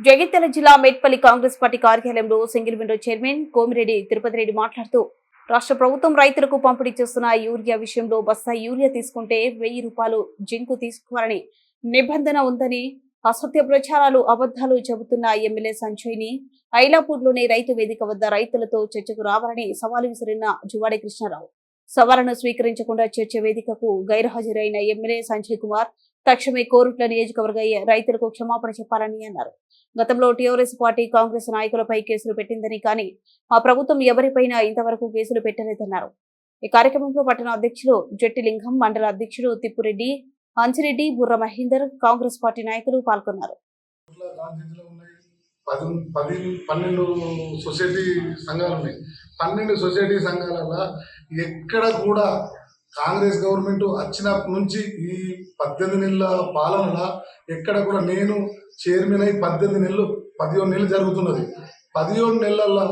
జగిత్యాల జిల్లా మేట్పల్లి కాంగ్రెస్ పార్టీ కార్యాలయంలో single window chairman Komireddy Tirupati Reddy మాట్లాడుతూ రాష్ట్ర ప్రభుత్వం రైతులకు పంపిణీ చేస్తున్న యూరియా విషయంలో బస్తా యూరియా తీసుకుంటే వెయ్యి రూపాయలు జింకు తీసుకోవాలని నిబంధన ఉందని అసత్య ప్రచారాలు అబద్ధాలు చెబుతున్న ఎమ్మెల్యే సంజయ్ని ఐలాపూర్లోని రైతు వేదిక వద్ద రైతులతో చర్చకు రావాలని సవాలు విసిరిన జువాడి కృష్ణారావు. సవాలను స్వీకరించకుండా చర్చ వేదికకు గైర్హాజరైన ఎమ్మెల్యే సంజయ్ కుమార్ తక్షణమే కోరుట్ల నియోజకవర్గ రైతులకు క్షమాపణ చెప్పాలని అన్నారు. గతంలో టీఆర్ఎస్ పార్టీ కాంగ్రెస్ నాయకులపై కేసులు పెట్టిందని కానీ మా ప్రభుత్వం ఎవరిపైనా ఇంతవరకు కేసులు పెట్టలేదన్నారు. ఈ కార్యక్రమంలో పట్టణ అధ్యక్షులు జట్టి లింగం మండల అధ్యక్షుడు తిప్పురెడ్డి అంజిరెడ్డి బుర్ర మహేందర్ కాంగ్రెస్ పార్టీ నాయకులు పాల్గొన్నారు. పది పన్నెండు సొసైటీ సంఘాలు ఉన్నాయి. పన్నెండు సొసైటీ సంఘాలలో ఎక్కడ కూడా కాంగ్రెస్ గవర్నమెంట్ వచ్చినప్పటి నుంచి ఈ పద్దెనిమిది నెలల పాలన ఎక్కడ కూడా నేను చైర్మన్ అయి పద్దెనిమిది నెలలు పదిహేను నెలలు జరుగుతున్నది. పదిహేను నెలల్లో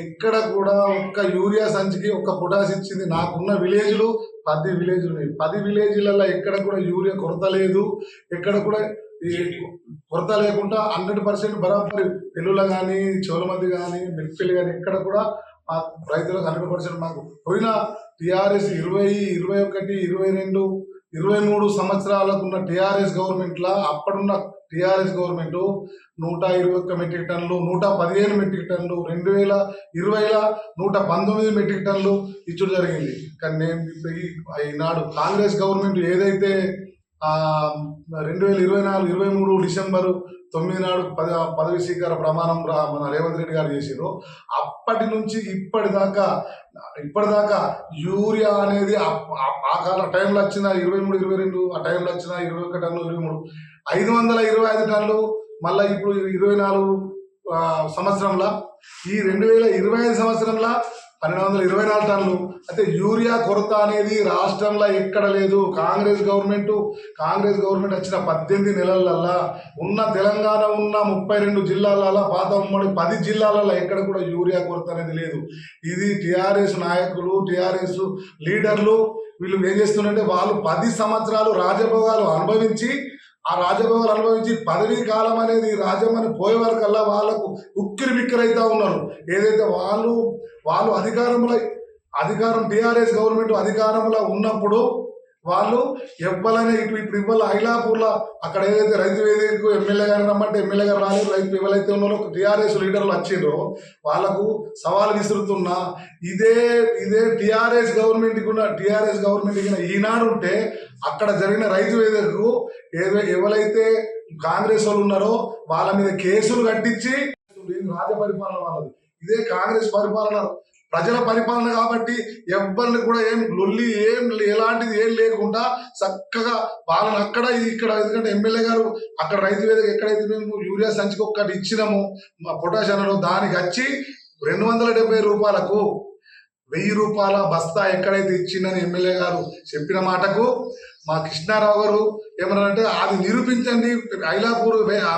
ఎక్కడ కూడా ఒక్క యూరియా సంచికి ఒక్క పొటాస్ ఇచ్చింది నాకున్న విలేజ్లు పది విలేజ్లు ఉన్నాయి. పది విలేజ్లలో ఎక్కడ కూడా యూరియా కొరత లేదు. ఎక్కడ కూడా కొరత లేకుండా హండ్రెడ్ పర్సెంట్ బరాబరి పెళ్ళుల కానీ చోలమంది కానీ మిల్పిల్లి కానీ ఎక్కడ కూడా ఆ రైతులకు హండ్రెడ్ పర్సెంట్ మాకు. పోయిన టీఆర్ఎస్ ఇరవై ఇరవై ఒకటి ఇరవై రెండు ఇరవై మూడు సంవత్సరాలకు ఉన్న టీఆర్ఎస్ గవర్నమెంట్లో అప్పుడున్న టీఆర్ఎస్ గవర్నమెంట్ నూట ఇరవై ఒక్క మెట్రిక్ టన్నులు నూట పదిహేను మెట్రిక్ టన్నులు రెండు వేల ఇరవైల నూట పంతొమ్మిది మెట్రిక్ టన్నులు ఇచ్చుడు జరిగింది. కానీ నేను ఈనాడు కాంగ్రెస్ గవర్నమెంట్ ఏదైతే రెండు వేల ఇరవై నాలుగు ఇరవై మూడు డిసెంబరు తొమ్మిది నాడు పది పదవి స్వీకార ప్రమాణం రా- మన రేవంత్ రెడ్డి గారు చేసిరు అప్పటి నుంచి ఇప్పటిదాకా ఇప్పటిదాకా యూరియా అనేది ఆ- ఆ- కాల టైంలో వచ్చిన ఇరవై మూడు ఇరవై రెండు ఆ టైంలో వచ్చిన ఇరవై ఒక టన్ను ఇరవై మూడు. ఐదు వందల ఇరవై ఐదు టన్నులు మళ్ళీ ఇప్పుడు ఇరవై నాలుగు సంవత్సరంలో. ఈ రెండు వేల ఇరవై ఐదు సంవత్సరంలో పన్నెండు వందల ఇరవై నాలుగు టన్నులు. అయితే యూరియా కొరత అనేది రాష్ట్రంలో ఎక్కడ లేదు. కాంగ్రెస్ గవర్నమెంట్ కాంగ్రెస్ గవర్నమెంట్ వచ్చిన పద్దెనిమిది నెలలల్లా ఉన్న తెలంగాణ ఉన్న ముప్పై రెండు జిల్లాలలో పాత ఉమ్మడి పది జిల్లాలలో ఎక్కడ కూడా యూరియా కొరత అనేది లేదు. ఇది టీఆర్ఎస్ నాయకులు టీఆర్ఎస్ లీడర్లు వీళ్ళు ఏం చేస్తున్నారంటే వాళ్ళు పది సంవత్సరాలు రాజభోగాలు అనుభవించి ఆ రాజభవన్ అనుభవించి పదవీ కాలం అనేది రాజ్యం పోయే వరకల్లా వాళ్ళకు ఉక్కిరి బిక్కిరైతా ఉన్నారు. ఏదైతే వాళ్ళు వాళ్ళు అధికారంలో అధికారం టీఆర్ఎస్ గవర్నమెంట్ అధికారంలో ఉన్నప్పుడు వాళ్ళు ఇవ్వాలని ఇటు ఇప్పుడు ఇవ్వాలి ఐలాపూర్లో అక్కడ ఏదైతే రైతు వేదికకు ఎమ్మెల్యే గారు రమ్మంటే ఎమ్మెల్యే గారు రాలేదు రైతు ఎవరైతే ఉన్నారో టీఆర్ఎస్ లీడర్లు వచ్చిండ్రో వాళ్ళకు సవాల్ విసురుతున్నా. ఇదే ఇదే టీఆర్ఎస్ గవర్నమెంట్ కూడా టీఆర్ఎస్ గవర్నమెంట్ కూడా ఈనాడు ఉంటే అక్కడ జరిగిన రైతు వేదికకు ఏదో ఎవరైతే కాంగ్రెస్ వాళ్ళు ఉన్నారో వాళ్ళ మీద కేసులు కట్టించి రాజ పరిపాలన వాళ్ళది. ఇదే కాంగ్రెస్ పరిపాలన. ప్రజల పరిపాలన కాబట్టి ఎవరిని కూడా ఏం లొల్లి ఏం ఎలాంటిది ఏం లేకుండా చక్కగా వాళ్ళని అక్కడ ఇది ఇక్కడ ఎందుకంటే ఎమ్మెల్యే గారు అక్కడ రైతు వేదిక ఎక్కడైతే మేము యూరియా సంచికి ఒక్కటి ఇచ్చినాము మా పొటాష్ దానికి వచ్చి రెండు వందల డెబ్బై రూపాయలకు వెయ్యి రూపాయల బస్తా ఎక్కడైతే ఇచ్చిందని ఎమ్మెల్యే గారు చెప్పిన మాటకు మా కృష్ణారావు గారు ఏమన్నారంటే అది నిరూపించండి ఐలాపూర్ ఆ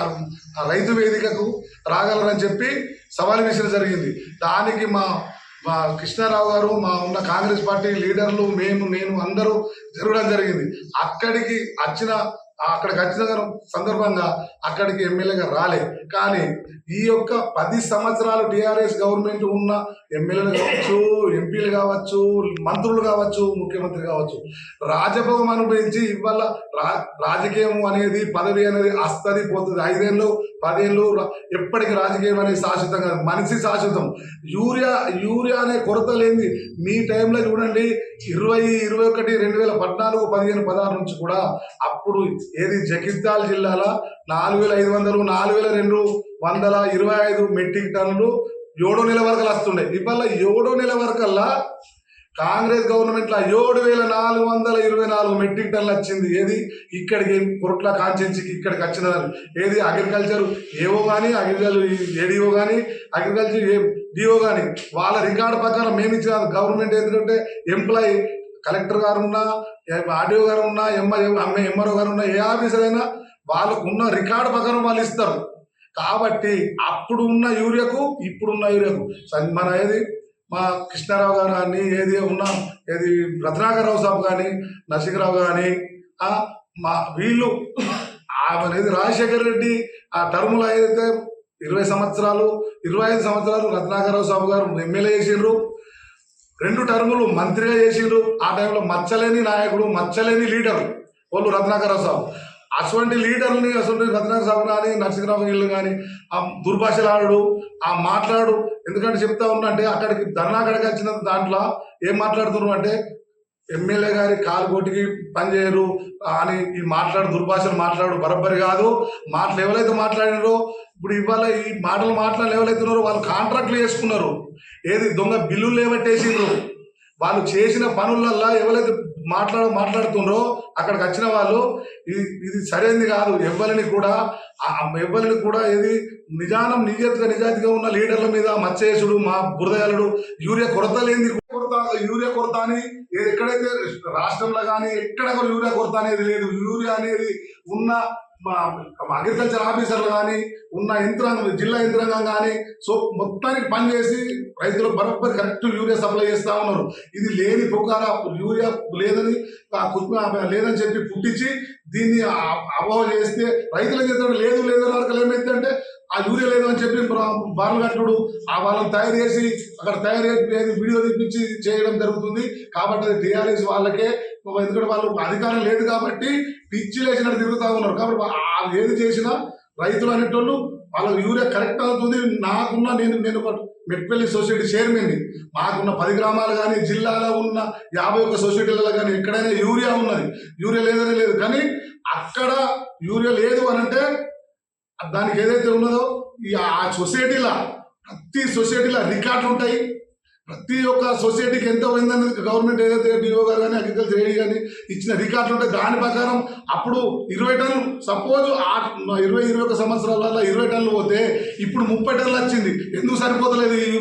రైతు వేదికకు రాగలరని చెప్పి సవాల్ వేసిన జరిగింది. దానికి మా మా కృష్ణారావు గారు మా ఉన్న కాంగ్రెస్ పార్టీ లీడర్లు మేము నేను అందరూ జరగడం జరిగింది. అక్కడికి వచ్చిన అక్కడికి వచ్చిన సందర్భంగా అక్కడికి ఎమ్మెల్యేగా రాలే. కానీ ఈ యొక్క పది సంవత్సరాలు టీఆర్ఎస్ గవర్నమెంట్ ఉన్న ఎమ్మెల్యేలు కావచ్చు ఎంపీలు కావచ్చు మంత్రులు కావచ్చు ముఖ్యమంత్రి కావచ్చు రాజభవనం అనుభవించి ఇవాళ రా రాజకీయం అనేది పదవి అనేది వస్తుంది పోతుంది. ఐదేళ్ళు పదేళ్ళు ఎప్పటికి ఎప్పటికీ రాజకీయం అనేది శాశ్వతం కాదు. మనిషి శాశ్వతం. యూరియా యూరియా అనే కొరత లేని మీ టైంలో చూడండి ఇరవై ఇరవై ఒకటి రెండు వేల పద్నాలుగు పదిహేను పదహారు నుంచి కూడా అప్పుడు ఏది జగిత్యాల జిల్లాలో నాలుగు వేల ఐదు వందలు నాలుగు వేల రెండు వందల ఇరవై ఐదు మెట్రిక్ టన్నులు ఏడో నెల వరకు వస్తుండే ఇవాళ ఏడో నెల వరకల్లా కాంగ్రెస్ గవర్నమెంట్లో ఏడు వేల నాలుగు వందల ఇరవై నాలుగు మెట్రిక్ టన్లు వచ్చింది. ఏది? ఇక్కడికి కొరట్ల కాన్చెన్సీకి ఇక్కడికి వచ్చిన ఏది? అగ్రికల్చర్. ఏవో కానీ అగ్రికల్చర్ ఏడిఓ కానీ అగ్రికల్చర్ ఏ? డిఓ కానీ వాళ్ళ రికార్డు ప్రకారం మేము ఇచ్చిన గవర్నమెంట్ ఏంటంటే ఎంప్లాయీ కలెక్టర్ గారు ఉన్నా ఆర్డీఓ గారు ఉన్నా ఎంఐ ఎంఆర్ఓ గారు ఉన్నా ఏ ఆఫీసర్ అయినా వాళ్ళకు ఉన్న రికార్డు ప్రకారం వాళ్ళు ఇస్తారు. కాబట్టి అప్పుడు ఉన్న యూరియాకు ఇప్పుడున్న యూరియాకు. మన ఏది? మా కృష్ణారావు గారు కానీ ఏది ఉన్న ఏది రత్నాకరరావు సాబ్ కానీ నరసింహరావు కానీ మా వీళ్ళు అనేది రాజశేఖర్ రెడ్డి ఆ టర్ములు ఏదైతే ఇరవై సంవత్సరాలు ఇరవై ఐదు సంవత్సరాలు రత్నాకరరావు సాబు గారు ఎమ్మెల్యే చేసిండ్రు రెండు టర్ములు మంత్రిగా చేసిండ్రు ఆ టైంలో మచ్చలేని నాయకుడు మచ్చలేని లీడర్ వాళ్ళు రత్నాకరరావు సాబు. అటువంటి లీడర్ని అసలు రత్నాకర కానీ నరసింహరావు వీళ్ళు కానీ ఆ దుర్భాషలాడు ఆ మాట్లాడు. ఎందుకంటే చెప్తా ఉన్నా అంటే అక్కడికి వచ్చిన దాంట్లో ఏం మాట్లాడుతున్నారు అంటే ఎమ్మెల్యే గారి కాలు కోటికి పనిచేయరు అని ఈ మాట్లాడు దుర్భాషలు మాట్లాడు బరబ్బరి కాదు. మాటలు ఎవరైతే మాట్లాడినారో ఇప్పుడు ఇవాళ ఈ మాటలు మాట్లాడి ఎవరైతున్నారో వాళ్ళు కాంట్రాక్ట్లు చేసుకున్నారు. ఏది దొంగ బిల్లులు లేవట్టేసిండ్రు వాళ్ళు చేసిన పనులల్లా ఎవరైతే మాట్లాడ మాట్లాడుతుండ్రు. అక్కడికి వచ్చిన వాళ్ళు ఇది ఇది సరైనది కాదు. ఎవ్వరిని కూడా ఎవ్వరిని కూడా ఇది నిజానం నిజాతిగా నిజాతిగా ఉన్న లీడర్ల మీద మచ్చేసుడు మా బురదయాలుడు యూరియా కొరత లేని కొరత యూరియా కొరత అని ఎక్కడైతే రాష్ట్రంలో కానీ ఎక్కడ కూడా యూరియా కొరత అనేది లేదు. యూరియా అనేది ఉన్న అగ్రికల్చర్ ఆఫీసర్లు కానీ ఉన్న యంత్రాంగం జిల్లా యంత్రాంగం కానీ సో మొత్తానికి పనిచేసి రైతులు బరబ్బరి కరెక్ట్ యూరియా సప్లై చేస్తా ఉన్నారు. ఇది లేని పుకార యూరియా లేదని లేదని చెప్పి పుట్టించి దీన్ని అభావ చేస్తే రైతులు చేస్తాడు లేదు లేదు అనే వరకు ఆ యూరియా లేదు అని చెప్పి బార్లు కట్టుడు ఆ వాళ్ళని తయారు చేసి అక్కడ తయారు చేసి వీడియో తెప్పించి చేయడం జరుగుతుంది. కాబట్టి అది టీఆర్ఎస్ వాళ్ళకే ఎందుకంటే వాళ్ళు అధికారం లేదు కాబట్టి పిచ్చి లేచినట్టు తిరుగుతా ఉన్నారు. కాబట్టి వాళ్ళు ఏది చేసినా రైతులు అనేటోళ్ళు వాళ్ళ యూరియా కరెక్ట్ అవుతుంది. నాకున్న నేను నేను ఒక మెట్పల్లి సొసైటీ చైర్మన్ని. మాకున్న పది గ్రామాలు కానీ జిల్లాలో ఉన్న యాభై ఒక్క సొసైటీలలో కానీ ఎక్కడైనా యూరియా ఉన్నది. యూరియా లేదనే లేదు. కానీ అక్కడ యూరియా లేదు అని అంటే దానికి ఏదైతే ఉన్నదో ఈ ఆ సొసైటీలో ప్రతి సొసైటీలో రికార్డులు ఉంటాయి. ప్రతి ఒక్క సొసైటీకి ఎంత పోయిందనేది గవర్నమెంట్ ఏదైతే డిఓ గారు కానీ అగ్రికల్చర్ ఏడీ కానీ ఇచ్చిన రికార్డులు ఉంటాయి దాని ప్రకారం అప్పుడు ఇరవై టన్నులు సపోజ్ ఆ ఇరవై ఇరవై ఒక సంవత్సరాలలో ఇరవై టన్నులు పోతే ఇప్పుడు ముప్పై టన్నులు వచ్చింది. ఎందుకు సరిపోతలేదు